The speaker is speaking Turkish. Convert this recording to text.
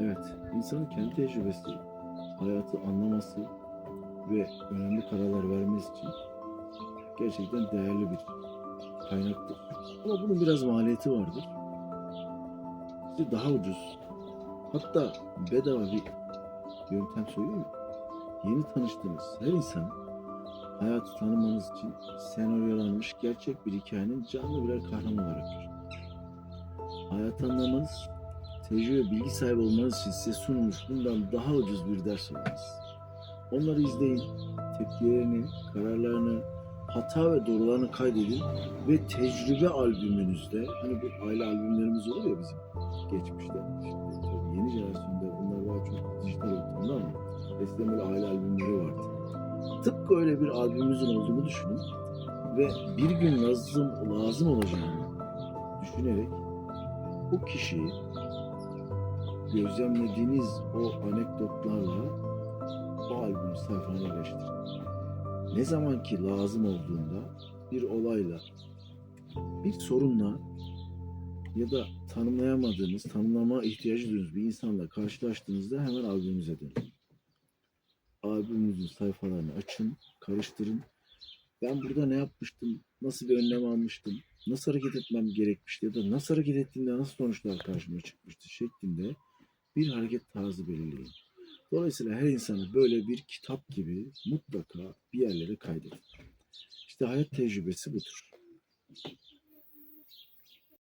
Evet, insanın kendi tecrübesi, hayatı anlaması ve önemli kararlar vermesi için gerçekten değerli bir kaynaktır. Ama bunun biraz maliyeti vardır. Size daha ucuz, hatta bedava bir yöntem söyleyeyim mi? Yeni tanıştığınız her insan hayatı tanımanız için senaryolanmış gerçek bir hikayenin canlı birer kahraman olarak görür. Hayatı anlamanız tecrübe bilgi sahibi olmanız için size sunulmuş bundan daha ucuz bir ders olmaz. Onları izleyin, tepkilerini, kararlarını, hata ve doğrularını kaydedin ve tecrübe albümünüzde, hani bu aile albümlerimiz olur ya bizim geçmişte, şimdi tabii yeni jenerasyonda bunlar daha çok dijital ortamda ama eskiden böyle aile albümleri vardı. Tıpkı öyle bir albümümüzün olduğunu düşünün ve bir gün lazım, lazım olacağını düşünerek o kişiyi gözlemlediğiniz o anekdotlarla o albüm sayfana yerleştirin. Ne zaman ki lazım olduğunda bir olayla, bir sorunla ya da tanımlayamadığınız, tanımlama ihtiyacı duyduğunuz bir insanla karşılaştığınızda hemen albümünüze dönün. Albümünüzün sayfalarını açın, karıştırın. Ben burada ne yapmıştım, nasıl bir önlem almıştım, nasıl hareket etmem gerekmişti ya da nasıl hareket ettiğimde nasıl sonuçlar karşıma çıkmıştı şeklinde bir hareket tarzı belirleyin. Dolayısıyla her insanı böyle bir kitap gibi mutlaka bir yerlere kaydedin. İşte hayat tecrübesi budur.